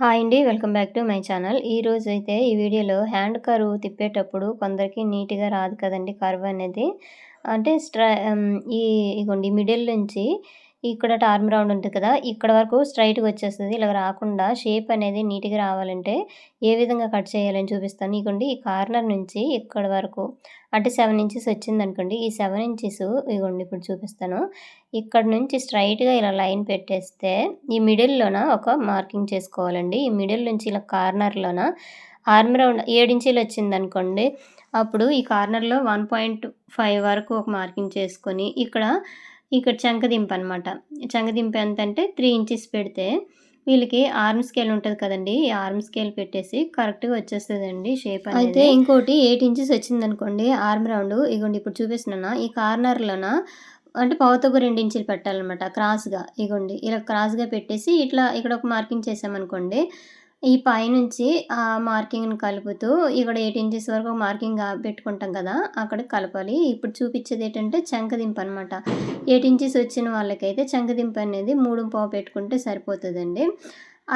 Hi అండి welcome back to my channel. ఈరోజు అయితే ఈ వీడియోలో హ్యాండ్ కరువు తిప్పేటప్పుడు కొందరికి నీట్గా రాదు కదండి కరువు అనేది. అంటే స్ట్రై ఈ ఇగోండి మిడిల్ నుంచి ఇక్కడ టార్మ్ రౌండ్ ఉంటుంది కదా ఇక్కడ వరకు స్ట్రైట్గా వచ్చేస్తుంది. ఇలా రాకుండా షేప్ అనేది నీట్గా రావాలంటే ఏ విధంగా కట్ చేయాలని చూపిస్తాను. ఇగోండి ఈ కార్నర్ నుంచి ఇక్కడ వరకు అంటే సెవెన్ ఇంచెస్ వచ్చింది అనుకోండి ఈ సెవెన్ ఇంచెస్ ఇగోండి ఇప్పుడు చూపిస్తాను. ఇక్కడ నుంచి స్ట్రైట్గా ఇలా లైన్ పెట్టేస్తే ఈ మిడిల్లోన ఒక మార్కింగ్ చేసుకోవాలండి. ఈ మిడిల్ నుంచి ఇలా కార్నర్లోన ఆర్మ్ రౌండ్ ఏడించీలు వచ్చింది అనుకోండి అప్పుడు ఈ కార్నర్లో వన్ పాయింట్ ఫైవ్ వరకు ఒక మార్కింగ్ చేసుకొని ఇక్కడ ఇక్కడ చంకదింపు అనమాట చంకదింపు ఎంత అంటే త్రీ ఇంచెస్ పెడితే వీళ్ళకి ఆర్మ్ స్కేల్ ఉంటుంది కదండి ఈ ఆర్మ్ స్కేల్ పెట్టేసి కరెక్ట్గా వచ్చేస్తుందండి షేప్ అయితే ఇంకోటి ఎయిట్ ఇంచెస్ వచ్చింది అనుకోండి ఆర్మ్ రౌండ్ ఇగోండి ఇప్పుడు చూపిస్తున్నా ఈ కార్నర్లోన అంటే పావుతకు రెండు ఇంచులు పెట్టాలన్నమాట క్రాస్గా ఇగోండి ఇలా క్రాస్గా పెట్టేసి ఇట్లా ఇక్కడ ఒక మార్కింగ్ చేసామనుకోండి ఈ పైనుంచి ఆ మార్కింగ్ని కలుపుతూ ఇక్కడ ఎయిట్ ఇంచెస్ వరకు మార్కింగ్ పెట్టుకుంటాం కదా అక్కడ కలపాలి. ఇప్పుడు చూపించేది ఏంటంటే చంకదింపు అనమాట ఎయిట్ ఇంచెస్ వచ్చిన వాళ్ళకైతే చంకదింపు అనేది మూడు పావు పెట్టుకుంటే సరిపోతుందండి.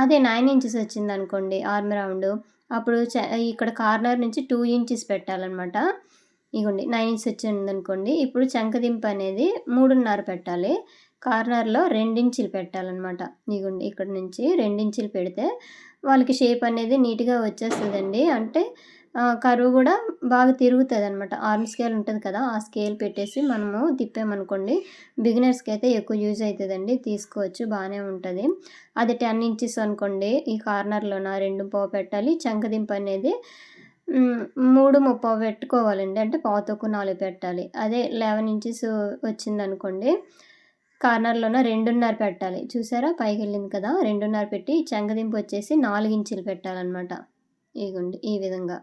అదే నైన్ ఇంచెస్ వచ్చింది అనుకోండి ఆర్మ్ రౌండ్. అప్పుడు ఇక్కడ కార్నర్ నుంచి టూ ఇంచెస్ పెట్టాలన్నమాట. ఇగోండి నైన్ ఇంచెస్ వచ్చింది అనుకోండి ఇప్పుడు చంకదింపు అనేది మూడున్నర పెట్టాలి. కార్నర్లో రెండించులు పెట్టాలన్నమాట. ఇగోండి ఇక్కడ నుంచి రెండించులు పెడితే వాళ్ళకి షేప్ అనేది నీట్గా వచ్చేస్తుందండి. అంటే కరువు కూడా బాగా తిరుగుతుంది అనమాట ఆర్మ్ స్కేల్ ఉంటుంది కదా ఆ స్కేల్ పెట్టేసి మనము తిప్పామనుకోండి బిగినర్స్కి అయితే ఎక్కువ యూజ్ అవుతుందండి తీసుకోవచ్చు బాగానే ఉంటుంది. అది టెన్ ఇంచెస్ అనుకోండి ఈ కార్నర్లోన రెండు పావు పెట్టాలి. చంకదింపు అనేది మూడు ముప్పావు పెట్టుకోవాలండి. అంటే పావుతోకు నాలుగు పెట్టాలి. అదే లెవెన్ ఇంచెస్ వచ్చిందనుకోండి కార్నర్లోన రెండున్నర పెట్టాలి. చూసారా? పైకి వెళ్ళింది కదా? రెండున్నర పెట్టి చెంగదింపు వచ్చేసి నాలుగు ఇంచులు పెట్టాలన్నమాట. ఇగోండి ఈ విధంగా.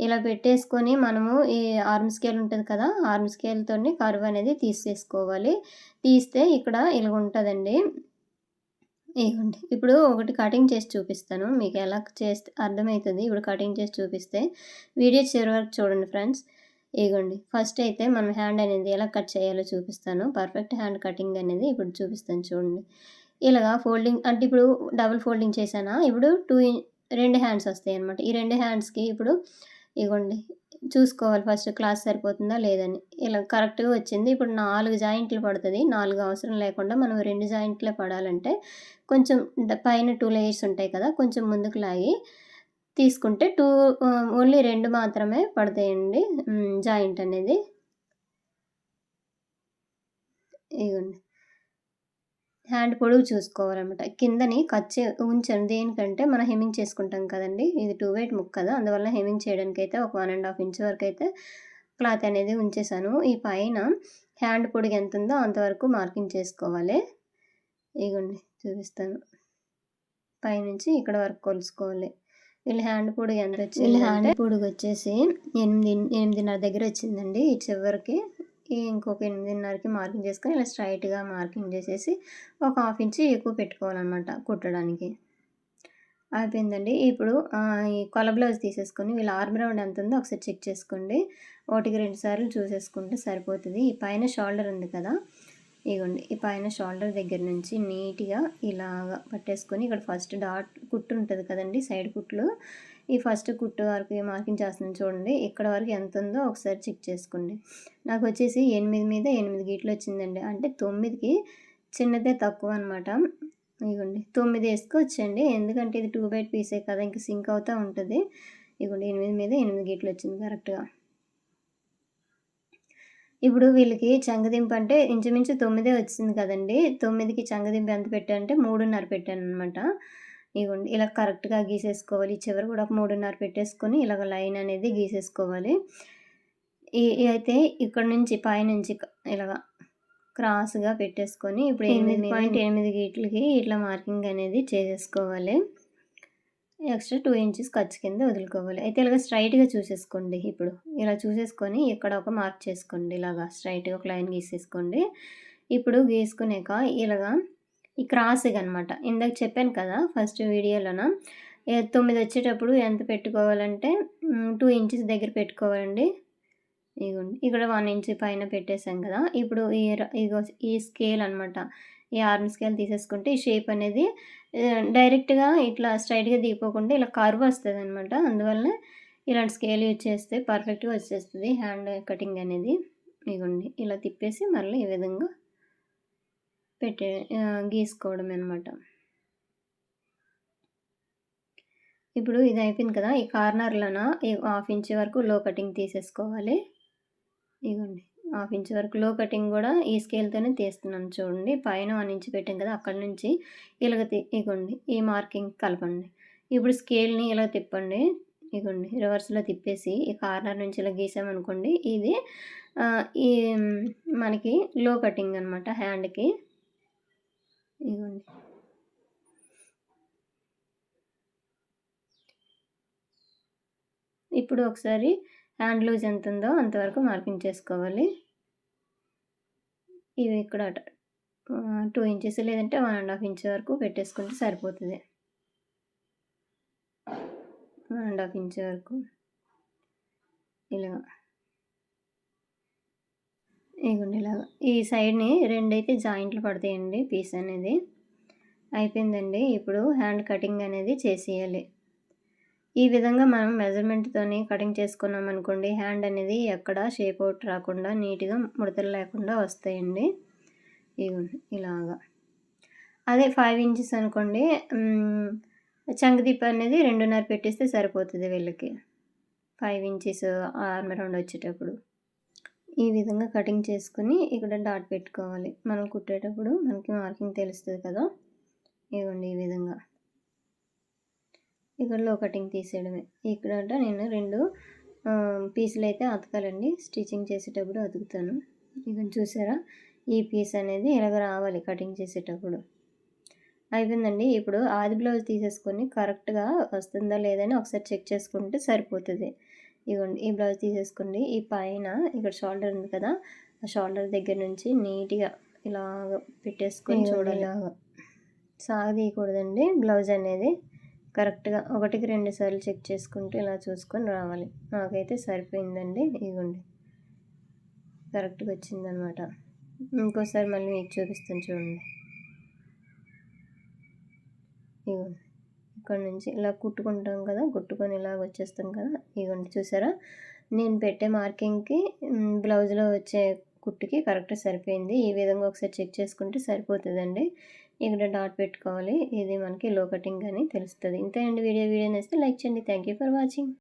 ఇలా పెట్టేసుకొని మనము ఈ ఆర్మ్ స్కేల్ ఉంటుంది కదా? ఆర్మ్ స్కేల్తో కరువు అనేది తీసేసుకోవాలి. తీస్తే ఇక్కడ ఇలా ఉంటుందండి. ఇగోండి ఇప్పుడు ఒకటి కటింగ్ చేసి చూపిస్తాను. మీకు ఎలా చేస్తే అర్థమవుతుంది? ఇప్పుడు కటింగ్ చేసి చూపిస్తే. వీడియో చివరి వరకు చూడండి ఫ్రెండ్స్. ఇగోండి. ఫస్ట్ అయితే మనం హ్యాండ్ అనేది ఎలా కట్ చేయాలో చూపిస్తాను. పర్ఫెక్ట్ హ్యాండ్ కటింగ్ అనేది ఇప్పుడు చూపిస్తాను చూడండి. ఇలాగా ఫోల్డింగ్ అంటే ఇప్పుడు డబుల్ ఫోల్డింగ్ చేశానా? ఇప్పుడు టూ రెండు హ్యాండ్స్ వస్తాయి అనమాట ఈ రెండు హ్యాండ్స్కి ఇప్పుడు ఇగోండి. చూసుకోవాలి. ఫస్ట్ క్లాస్ సరిపోతుందా లేదని. ఇలా కరెక్ట్గా వచ్చింది. ఇప్పుడు నాలుగు జాయింట్లు పడుతుంది. నాలుగు అవసరం లేకుండా మనం రెండు జాయింట్లే పడాలంటే కొంచెం పైన టూ లేయర్స్ ఉంటాయి కదా కొంచెం ముందుకు లాగి తీసుకుంటే టూ ఓన్లీ రెండు మాత్రమే పడతాయండి. జాయింట్ అనేది. ఇవ్వండి హ్యాండ్ పొడుగు చూసుకోవాలన్నమాట. కిందని కచ్చి ఉంచాను. దేనికంటే మనం హెమింగ్ చేసుకుంటాం కదండి. ఇది టూ వెయిట్ ముక్క కదా. అందువల్ల హెమింగ్ చేయడానికి అయితే ఒక వన్ అండ్ హాఫ్ ఇంచ్ వరకు అయితే క్లాత్ అనేది ఉంచేసాను. ఈ పైన హ్యాండ్ పొడుగు ఎంత ఉందో అంతవరకు మార్కింగ్ చేసుకోవాలి. ఇగోండి చూపిస్తాను. పైనుంచి ఇక్కడ వరకు కొలుసుకోవాలి. వీళ్ళ హ్యాండ్ పొడుగు ఎంత వచ్చింది వీళ్ళ హ్యాండ్ పొడుగు వచ్చేసి ఎనిమిది ఎనిమిదిన్నర దగ్గర వచ్చిందండి ఈ చివరికి. ఇంకొక ఎనిమిదిన్నరకి మార్కింగ్ చేసుకొని ఇలా స్ట్రైట్గా మార్కింగ్ చేసేసి ఒక హాఫ్ ఇంచ్ ఎక్కువ పెట్టుకోవాలన్నమాట కుట్టడానికి. అయిపోయిందండి. ఇప్పుడు ఈ కొల బ్లౌజ్ తీసేసుకొని వీళ్ళ ఆర్మ్ రౌండ్ ఎంత ఉందో ఒకసారి చెక్ చేసుకోండి. ఒకటికి రెండు సార్లు చూసేసుకుంటే సరిపోతుంది. ఈ పైన షోల్డర్ ఉంది కదా ఇగోండి ఈ పైన షోల్డర్ దగ్గర నుంచి నీట్గా ఇలాగా పట్టేసుకొని ఇక్కడ ఫస్ట్ డాట్ కుట్టు ఉంటుంది కదండి సైడ్ కుట్లు. ఈ ఫస్ట్ కుట్టు వరకు మార్కింగ్ చేస్తున్నాను చూడండి ఇక్కడ వరకు ఎంత ఉందో ఒకసారి చెక్ చేసుకోండి. నాకు వచ్చేసి ఎనిమిది మీద ఎనిమిది గీట్లు వచ్చిందండి అంటే తొమ్మిదికి చిన్నదే తక్కువ అనమాట ఇగోండి తొమ్మిది వేసుకోవచ్చండి ఎందుకంటే ఇది టూ బైట్ పీసే కదా ఇంకా సింక్ అవుతూ ఉంటుంది. ఇగోండి ఎనిమిది మీద ఎనిమిది గీట్లు వచ్చింది కరెక్ట్గా. ఇప్పుడు వీళ్ళకి చంగదింపు అంటే ఇంచుమించు తొమ్మిదే వచ్చింది కదండి. తొమ్మిదికి చంగదింపు ఎంత పెట్టానంటే మూడున్నర పెట్టాను అనమాట ఇవ్వండి ఇలా కరెక్ట్గా గీసేసుకోవాలి. చివరి కూడా ఒక మూడున్నర పెట్టేసుకొని ఇలాగ లైన్ అనేది గీసేసుకోవాలి. ఈ అయితే ఇక్కడ నుంచి పైనుంచి ఇలాగ క్రాస్గా పెట్టేసుకొని ఇప్పుడు ఎనిమిది పాయింట్ ఎనిమిది గీట్లకి ఇట్లా మార్కింగ్ అనేది చేసేసుకోవాలి. ఎక్స్ట్రా టూ ఇంచెస్ ఖర్చు కింద వదులుకోవాలి. అయితే ఇలాగ స్ట్రైట్గా చూసేసుకోండి ఇప్పుడు. ఇలా చూసేసుకొని ఇక్కడ ఒక మార్క్ చేసుకోండి ఇలాగా. స్ట్రైట్గా ఒక లైన్ గీసేసుకోండి. ఇప్పుడు గీసుకునేక ఇలాగా ఈ క్రాస్గా అనమాట ఇందాక చెప్పాను కదా ఫస్ట్ వీడియోలోన తొమ్మిది వచ్చేటప్పుడు ఎంత పెట్టుకోవాలంటే టూ ఇంచెస్ దగ్గర పెట్టుకోవాలండి. ఇగోండి. ఇక్కడ వన్ ఇంచ్ పైన పెట్టేసాం కదా. ఇప్పుడు ఈ ఇగో ఈ స్కేల్ అనమాట ఈ ఆర్మ్ స్కేల్ తీసేసుకుంటే ఈ షేప్ అనేది డైరెక్ట్‌గా ఇట్లా స్ట్రైట్‌గా దిగిపోకుండా ఇలా కర్వ్ వస్తుంది అనమాట అందువలన ఇలాంటి స్కేల్ యూజ్ చేస్తే పర్ఫెక్ట్‌గా వచ్చేస్తుంది హ్యాండ్ కటింగ్ అనేది. ఇగోండి ఇలా తిప్పేసి మళ్ళీ ఈ విధంగా పెట్టే గీసుకోవడం అనమాట. ఇప్పుడు ఇది అయిపోయింది కదా! ఈ కార్నర్‌లోన ఈ హాఫ్ ఇంచ్ వరకు లో కటింగ్ తీసేసుకోవాలి. ఇగోండి హాఫ్ ఇంచ్ వరకు లో కటింగ్ కూడా ఈ స్కేల్‌తోనే తీస్తున్నాను చూడండి. పైన వన్ ఇంచ్ పెట్టాం కదా! అక్కడి నుంచి ఇలాగ తి ఇగోండి ఈ మార్కింగ్ కలపండి. ఇప్పుడు స్కేల్‌ని ఇలా తిప్పండి. ఇగోండి రివర్స్‌లో తిప్పేసి ఈ కార్నర్ నుంచి ఇలా గీసామనుకోండి ఇది ఈ మనకి లో కటింగ్ అనమాట హ్యాండ్‌కి. ఇగోండి. ఇప్పుడు ఒకసారి హ్యాండ్ లూజ్ ఎంత ఉందో అంతవరకు మార్కింగ్ చేసుకోవాలి. ఇవి ఇక్కడ టూ ఇంచెస్ లేదంటే వన్ అండ్ హాఫ్ ఇంచ్ వరకు పెట్టేసుకుంటే సరిపోతుంది వన్ అండ్ హాఫ్ ఇంచ్ వరకు. ఇలా. ఇగోండి ఇలాగ. ఈ సైడ్‌ని రెండైతే జాయింట్లు పడతాయండి పీస్ అనేది. అయిపోయిందండి. ఇప్పుడు హ్యాండ్ కటింగ్ అనేది చేసేయాలి. ఈ విధంగా మనం మెజర్‌మెంట్‌తోని కటింగ్ చేసుకున్నామనుకోండి హ్యాండ్ అనేది ఎక్కడ షేప్ అవుట్ రాకుండా నీట్‌గా ముడతలు లేకుండా వస్తాయండి. ఇలాగా. అదే ఫైవ్ ఇంచెస్ అనుకోండి హ్మ్. అనేది 2.5 పెట్టేస్తే సరిపోతుంది వీళ్ళకి. ఫైవ్ ఇంచెస్ ఆర్మ్ రౌండ్ వచ్చేటప్పుడు. ఈ విధంగా కటింగ్ చేసుకొని ఇక్కడ డాట్ పెట్టుకోవాలి. మనం కుట్టేటప్పుడు మనకి మార్కింగ్ తెలుస్తుంది కదా! ఇదిగోండి ఈ విధంగా. ఇక్కడ లో కటింగ్ తీసేయడమే. ఇక్కడట నేను 2 ఆహ్, పీసులైతే అతకాలండి. స్టిచ్చింగ్ చేసేటప్పుడు అతుకుతాను. ఇగోండి చూసారా? ఈ పీస్ అనేది ఇలాగ రావాలి కటింగ్ చేసేటప్పుడు. అయిపోయిందండి. ఇప్పుడు ఆది బ్లౌజ్ తీసేసుకొని కరెక్ట్‌గా వస్తుందా లేదా అని ఒకసారి చెక్ చేసుకుంటే సరిపోతది. ఇగోండి ఈ బ్లౌజ్ తీసేసుకోండి. ఈ పైన ఇక్కడ షోల్డర్ ఉంది కదా! ఆ షోల్డర్ దగ్గర నుంచి నీట్‌గా ఇలాగ పెట్టేసుకొని చూడాలి. సాగదీయకూడదండి బ్లౌజ్ అనేది. కరెక్ట్‌గా ఒకటికి రెండు సార్లు చెక్ చేసుకుంటూ ఇలా చూసుకొని రావాలి. నాకైతే సరిపోయిందండి. ఇగోండి. కరెక్ట్‌గా వచ్చిందనమాట. ఇంకోసారి మళ్ళీ మీకు చూపిస్తాను చూడండి. ఇగోండి. ఇక్కడ నుంచి ఇలా కుట్టుకుంటాం కదా! కుట్టుకొని ఇలా వచ్చేస్తాం కదా! ఇగోండి చూసారా? నేను పెట్టే మార్కింగ్‌కి బ్లౌజ్‌లో వచ్చే కుట్టుకి కరెక్ట్‌గా సరిపోయింది. ఈ విధంగా ఒకసారి చెక్ చేసుకుంటే సరిపోతుందండి ఇక్కడ డాట్ పెట్టుకోవాలి. ఇది మనకి లో కటింగ్ అని తెలుస్తుంది ఇంతే అండి వీడియో. వీడియో నేస్తే లైక్ చేయండి. Thank you for watching.